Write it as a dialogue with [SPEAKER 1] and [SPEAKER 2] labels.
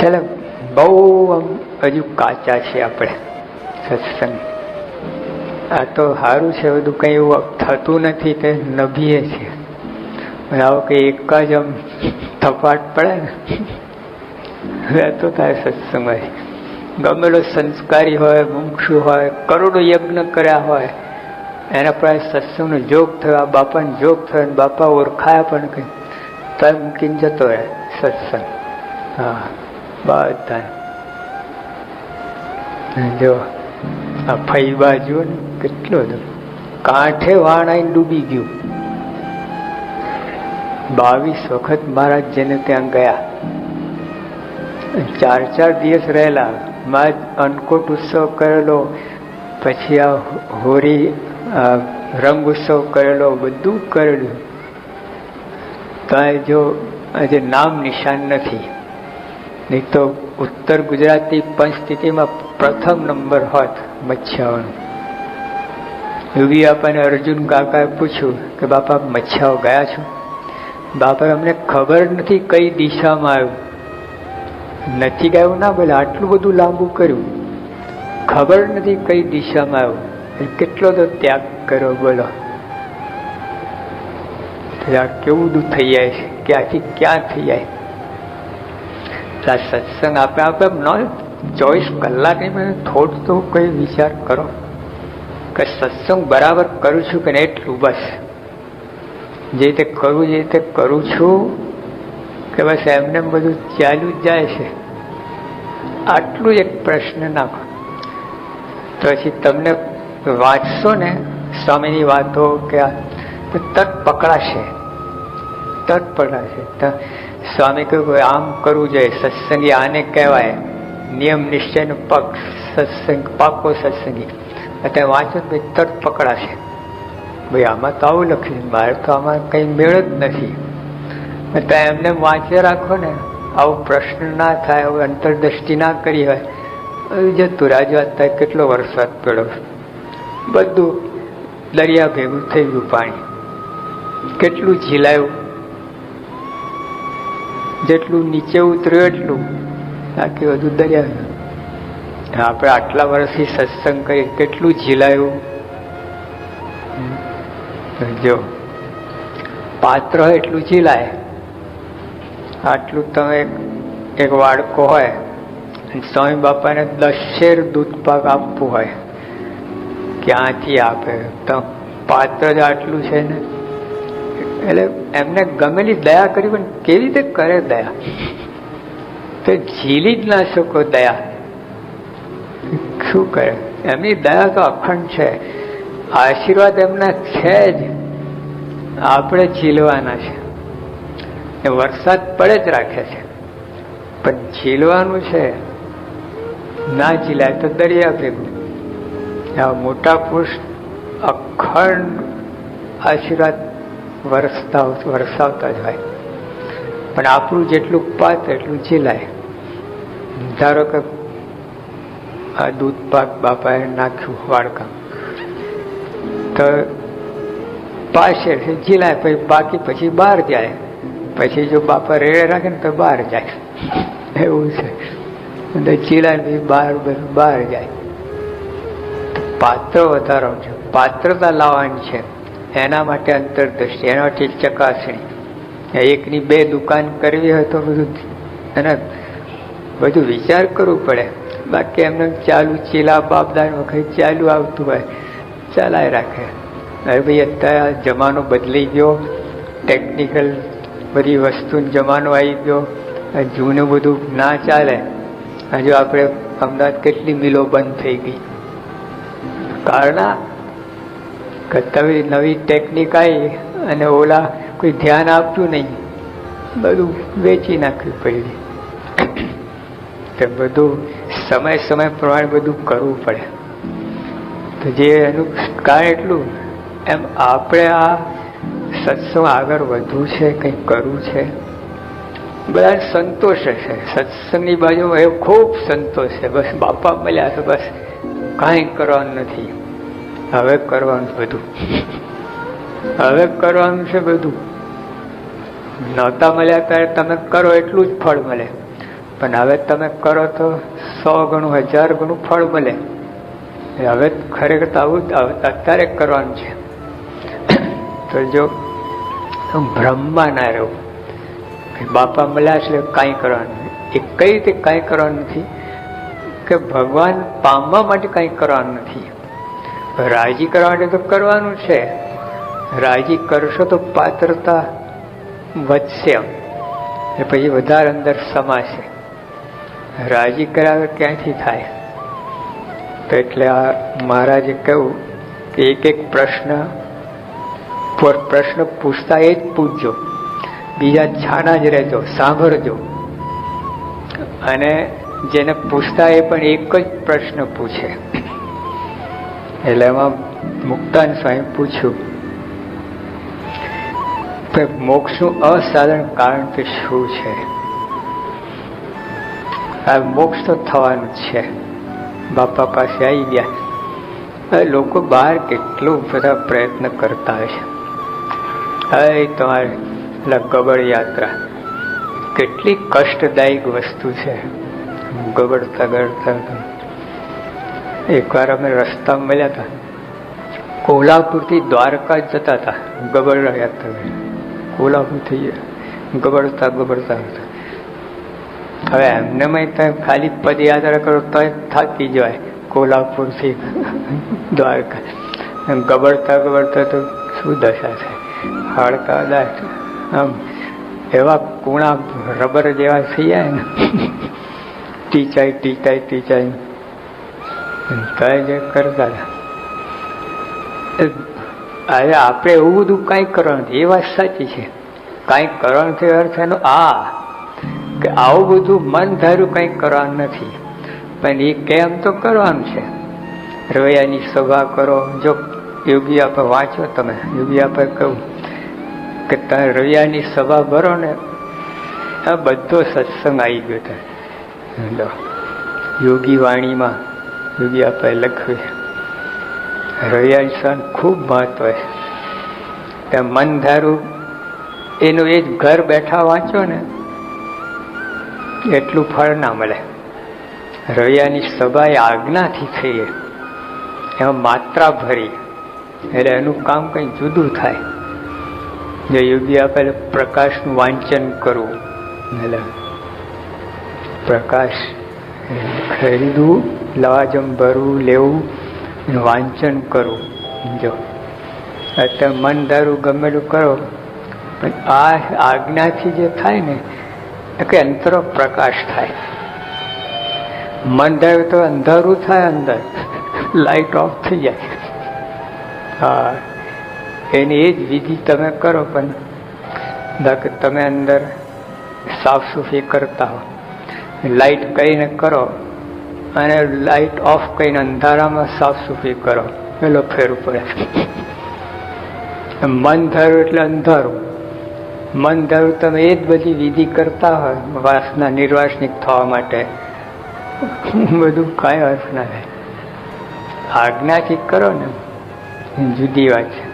[SPEAKER 1] ચાલે, બહુ હજુ કાચા છે આપણે, સત્સંગ. આ તો સારું છે, બધું કંઈ એવું થતું નથી તે, નભીએ છે આવો કે એક જ આમ થપાટ પડે ને તો થાય સત્સંગમાં ગમેલો સંસ્કારી હોય, મુમક્ષુ હોય, કરોડો યજ્ઞ કર્યા હોય, એના પણ સત્સંગનો જોગ થયો, આ બાપાને જોગ થયો બાપા ઓળખાયા પણ કંઈ, તો મૂકીને જતો રહે સત્સંગ. હા. બધા જો આ ફૈબા જુઓ ને કેટલો કાંઠે વાણાઈ ડૂબી ગયું. બાવીસ વખત મહારાજ જેને ત્યાં ગયા. ચાર ચાર દિવસ રહેલા. માં અન્નકોટ ઉત્સવ કરેલો, પછી આ હોળી રંગ ઉત્સવ કરેલો, બધું કરેલું. કાંઈ જો આજે નામ નિશાન નથી. નહીં તો ઉત્તર ગુજરાતી પંચસ્થિતિમાં પ્રથમ નંબર હોત મચ્છાઓનું. યોગી બાપાને અર્જુન કાકાએ પૂછ્યું કે, બાપા, મચ્છાઓ ગયા છો? બાપા અમને ખબર નથી કઈ દિશામાં આવ્યું. નથી ગયું ના બોલે આટલું બધું લાંબુ કર્યું. ખબર નથી કઈ દિશામાં આવ્યું. કેટલો તો ત્યાગ કર્યો, બોલો. કેવું બધું થઈ જાય છે? ક્યાંથી ક્યાં થઈ જાય? આ સત્સંગ આપે આપે ન ચોવીસ કલાકની મેં થોડું તો કઈ વિચાર કરો. કે સત્સંગ બરાબર કરું છું કે એટલું બસ. જે રીતે કરું, જે રીતે કરું છું, કે બસ એમને બધું ચાલ્યું જ જાય છે. આટલું એક પ્રશ્ન નાખો. તો પછી તમને વાંચશો ને, સ્વામીની વાતો કે તટ પકડાશે. તરત પકડાશે. સ્વામી કહ્યું આમ કરવું જોઈએ, સત્સંગી આને કહેવાય. નિયમ નિશ્ચયનો પક્ષ સત્સંગ, પાકો સત્સંગી. અત્યારે વાંચો ભાઈ તરત પકડાશે. ભાઈ આમાં તો આવું લખ્યું મારે તો આમાં કંઈ મેળ જ નથી. ત્યાં એમને વાંચી રાખો ને, આવો પ્રશ્ન ના થાય, આવું અંતરદ્રષ્ટિ ના કરી હોય જતું રાજુ અત્યારે કેટલો વરસાદ પડ્યો. બધું દરિયા ભેગું થઈ ગયું પાણી. કેટલું ઝીલાયું. જેટલું નીચે ઉતર્યું એટલું બાકી બધું દરિયા. આપણે આટલા વર્ષથી સત્સંગ કરી કેટલું ઝીલાયું જો, પાત્ર એટલું ઝીલાય આટલું તમે એક વાડકો હોય સ્વામી બાપાને દશેર દૂધ પાક આપવું હોય, ક્યાંથી આપે? તો પાત્ર જ આટલું છે ને? એટલે એમને ગમેલી દયા કરી, પણ કેવી રીતે કરે દયા? તો ઝીલી જ ના શકો દયા. શું કરે? એમની દયા તો અખંડ છે. આશીર્વાદ એમના છે જ. આપણે ઝીલવાના છે. એ વરસાદ પડે જ રાખે છે. પણ ઝીલવાનું છે. ના ઝીલાય તો દરિયા આ મોટા પુરુષ અખંડ આશીર્વાદ વરસતા વરસાવતા જ હોય પણ આપણું જેટલું પાત એટલું ઝીલાય. ધારો કે આ દૂધ પાક બાપાએ નાખ્યું વાડકા. તો પાસે ઝીલાય, પછી બાકી પછી બહાર જાય. પછી જો બાપા રેડે રાખે ને તો બહાર જાય. એવું છે. ઝીલાય પછી બહાર બહાર જાય. પાત્ર વધારો છે. પાત્રતા લાવવાની છે. એના માટે અંતરદ્રષ્ટિ એના માટે ચકાસણી. એકની બે દુકાન કરવી હોય તો બધું એને બધું વિચાર કરવું પડે. બાકી એમને ચાલુ ચીલા બાપદાન વખત ચાલુ આવતું હોય. ચાલાય રાખે. અરે ભાઈ, અત્યારે જમાનો બદલી ગયો. ટેકનિકલ બધી વસ્તુનો જમાનો આવી ગયો. જૂનું બધું ના ચાલે. હજુ આપણે અમદાવાદ કેટલી મિલો બંધ થઈ ગઈ. કારણ કે તમે નવી ટેકનિક આવી અને ઓલા કોઈ ધ્યાન આપતું નહીં. બધું વેચી નાખ્યું પહેલી તો બધું સમય સમય પ્રમાણે બધું કરવું પડે. તો જે એનું કારણ એટલું, એમ આપણે આ સત્સંગ આગળ વધવું છે કંઈક કરવું છે? બધા સંતોષ હશે. સત્સંગની બાજુમાં એવું ખૂબ સંતોષ છે. બસ બાપા મળ્યા તો બસ કાંઈ કરવાનું નથી. હવે કરવાનું બધું. હવે કરવાનું છે બધું. નહોતા મળ્યા ત્યારે તમે કરો એટલું જ ફળ મળે. પણ હવે તમે કરો તો સો ગણું, હજાર ગણું ફળ મળે. હવે ખરેખર તો આવું અત્યારે કરવાનું છે. તો જો ભ્રમમાં ના રહું. બાપા મળ્યા એટલે કાંઈ કરવાનું એ કઈ રીતે કાંઈ કરવાનું નથી? કે ભગવાન પામવા માટે કાંઈ કરવાનું નથી. રાજી કરવા માટે તો કરવાનું છે. રાજી કરશો તો પાત્રતા વધશે. એ પછી વધારે અંદર સમાશે. રાજી કરાવે ક્યાંથી થાય? તો એટલે આ મહારાજે કહ્યું કે એક એક પ્રશ્ન પ્રશ્ન પૂછતા એ જ પૂછજો. બીજા છાના જ રહેજો, સાંભળજો. અને જેને પૂછતા એ પણ એક જ પ્રશ્ન પૂછે. એટલે એમાં મુક્તાન સ્વામી પૂછ્યું કે મોક્ષનું અસાધારણ કારણ કે શું છે? આ મોક્ષ તો થવાનું છે. બાપા પાસે આવી ગયા. લોકો બહાર કેટલું બધા પ્રયત્ન કરતા હોય છે. હવે તમારે ગબડ યાત્રા. કેટલી કષ્ટદાયક વસ્તુ છે. ગબડતા ગડતા એકવાર અમે રસ્તા મળ્યા હતા. કોલ્હાપુરથી દ્વારકા જતા હતા. ગબડ યાત્રા કોલ્હાપુર થઈ ગબડતા ગબડતા હતા. હવે એમને તમે ખાલી પદયાત્રા કરો તો થાકી જવાય. કોલ્હાપુરથી દ્વારકા. ગબડતા ગબડતા તો શું દશા છે? હાડકા આમ એવા કુણા રબર જેવા થઈ જાય ને. ટીચાઈ ટીચાઈ ટીચાઈ. કઈ જે કરતા અરે આપણે એવું બધું કાંઈ કરવાનું એ વાત સાચી છે. કાંઈ કરવાનું છે અર્થ એનો આ કે આવું બધું મન ધાર્યું કંઈ કરવાનું નથી. પણ એ કેમ તો કરવાનું છે? રવૈયાની સભા કરો. જો યોગી પર વાંચો તમે. યોગી પર કહું કે તમે રવિયાની સભા ભરો ને, આ બધો સત્સંગ આવી ગયો તમે યોગી વાણીમાં યોગી આપે લખ્યું રવિયાની સન ખૂબ મહત્વ છે. ત્યાં મન ધારું, એનું એ જ ઘર બેઠા વાંચો ને, એટલું ફળ ના મળે. રૈયાની સભા એ આજ્ઞાથી થઈ એમાં માત્રા ભરી એટલે એનું કામ કંઈ જુદું થાય. જે યોગી આપે પ્રકાશનું વાંચન કરવું. એટલે પ્રકાશ ખરીદવું લવાજમ ભરવું લેવું વાંચન કરવું જો. અત્યારે મન ધારું ગમેલું કરો, પણ આ આજ્ઞાથી જે થાય ને કે અંતરો પ્રકાશ થાય. મન ધારું તો અંધારું થાય અંદર. લાઈટ ઓફ થઈ જાય. હા. એની એ જ વિધિ તમે કરો, પણ તમે અંદર સાફ સફાઈ કરતા હો. લાઈટ કરીને કરો અને લાઇટ ઓફ કરીને અંધારામાં સાફ સફાઈ કરો. પેલો ફેર પડે. મન ધારું એટલે અંધારું. મન ધારું તમે એ જ બધી વિધિ કરતા હોય, વાસના નિર્વાસનિક થવા માટે. બધું કાંઈ અર્થ ના થાય આજ્ઞાથી કરો ને, જુદી વાત છે.